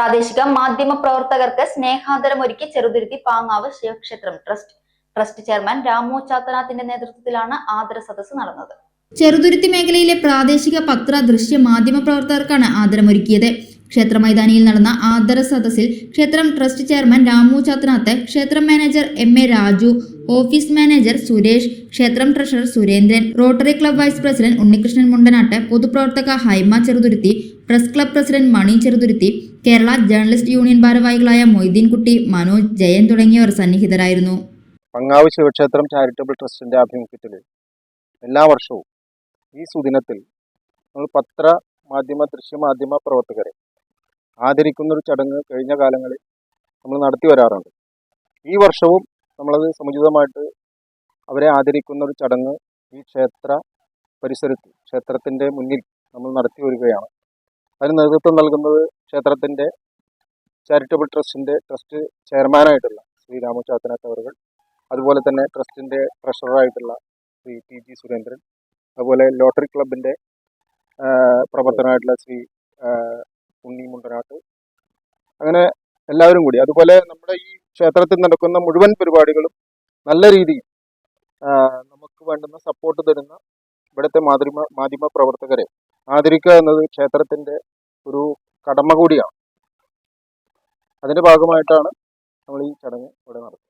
പ്രാദേശിക മാധ്യമ പ്രവർത്തകർക്ക് സ്നേഹാദരമൊരുക്കി ചെറുതുരുത്തി പാങ്ങാവ് ശിവക്ഷേത്രം. ട്രസ്റ്റ് ട്രസ്റ്റ് ചെയർമാൻ രാമു ചാത്തനാത്തിന്റെ നേതൃത്വത്തിലാണ് ആദര സദസ്സ് നടന്നത്. ചെറുതുരുത്തി മേഖലയിലെ പ്രാദേശിക പത്ര ദൃശ്യ മാധ്യമ പ്രവർത്തകർക്കാണ് ആദരമൊരുക്കിയത്. ക്ഷേത്ര മൈതാനിയിൽ നടന്ന ആദര സദസ്സിൽ ക്ഷേത്രം ട്രസ്റ്റ് ചെയർമാൻ രാമു ചാത്തനാത്ത് ക്ഷേത്രം manager M A Raju office manager Suresh ക്ഷേത്രം treasurer Surendran Rotary club vice president Unnikrishnan Mundanat പൊതുപ്രവർത്തക Haima Cheruthuruthy press club president Mani Cheruthuruthy Kerala journalist union ഭാരവാഹികളായ മൊയ്തീൻകുട്ടി മനോജ് ജയൻ തുടങ്ങിയവർ സന്നിഹിതരായിരുന്നു. പങ്ങാവ് ശിവക്ഷേത്രം ചാരിറ്റബിൾ ട്രസ്റ്റിന്റെ ആഭിമുഖ്യത്തിൽ എല്ലാ വർഷവും ഈ സുദിനത്തിൽ നമ്മൾ പത്ര മാധ്യമ ദൃശ്യ മാധ്യമ പ്രവർത്തകരെ ആദരിക്കുന്ന ഒരു ചടങ്ങ് കഴിഞ്ഞ കാലങ്ങളിൽ നമ്മൾ നടത്തി വരാറുണ്ട്. ഈ വർഷവും നമ്മളത് സമുചിതമായിട്ട് അവരെ ആദരിക്കുന്ന ഒരു ചടങ്ങ് ഈ ക്ഷേത്ര പരിസരത്ത് ക്ഷേത്രത്തിന്റെ മുന്നിൽ നമ്മൾ നടത്തി വരികയാണ്. അതിന് നേതൃത്വം നൽകുന്നത് ക്ഷേത്രത്തിന്റെ ചാരിറ്റബിൾ ട്രസ്റ്റിന്റെ ട്രസ്റ്റ് ചെയർമാനായിട്ടുള്ള ശ്രീ രാമചാത്തനാഥ് അവർ അതുപോലെ തന്നെ ട്രസ്റ്റിന്റെ ട്രഷററായിട്ടുള്ള ശ്രീ ടി ജി സുരേന്ദ്രൻ അതുപോലെ ലോട്ടറി ക്ലബിന്റെ പ്രവർത്തനമായിട്ടുള്ള ശ്രീ ഉണ്ണി മുണ്ടനാട്ട്. അങ്ങനെ എല്ലാവരും കൂടി അതുപോലെ നമ്മുടെ ഈ ക്ഷേത്രത്തിൽ നടക്കുന്ന മുഴുവൻ പരിപാടികളും നല്ല രീതിയിൽ നമുക്ക് വേണ്ടുന്ന സപ്പോർട്ട് തരുന്ന ഇവിടുത്തെ മാധ്യമ മാധ്യമ പ്രവർത്തകരെ ആദരിക്കുക എന്നത് ക്ഷേത്രത്തിന്റെ ഒരു കടമ കൂടിയാണ്. അതിന്റെ ഭാഗമായിട്ടാണ് നമ്മൾ ഈ ചടങ്ങ് ഇവിടെ നടത്തുന്നത്.